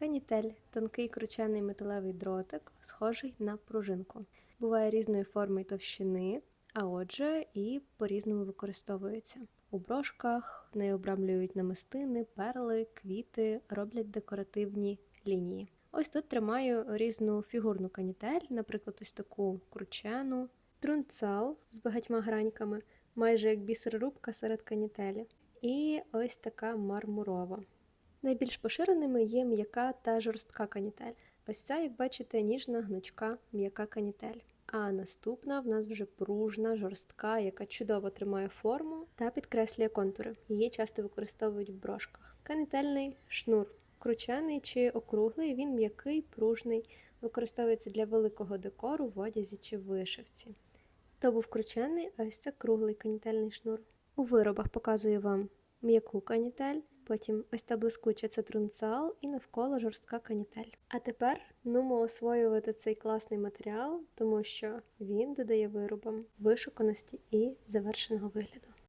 Канітель тонкий кручений металевий дротик, схожий на пружинку. Буває різної форми й товщини, а отже, і по-різному використовується. У брошках нею обрамлюють намистини, перли, квіти, роблять декоративні лінії. Ось тут тримаю різну фігурну канітель, наприклад, ось таку кручену, трунцал з багатьма граньками, майже як бісерорубка серед канітелі. І ось така мармурова. Найбільш поширеними є м'яка та жорстка канітель. Ось ця, як бачите, ніжна, гнучка, м'яка канітель. А наступна в нас вже пружна, жорстка, яка чудово тримає форму та підкреслює контури. Її часто використовують в брошках. Канітельний шнур. Кручений чи округлий, він м'який, пружний, використовується для великого декору в одязі чи вишивці. То був кручений, а ось це круглий канітельний шнур. У виробах показую вам м'яку канітель, потім ось та блискуча це трунцал і навколо жорстка канітель. А тепер нумо освоювати цей класний матеріал, тому що він додає виробам вишуканості і завершеного вигляду.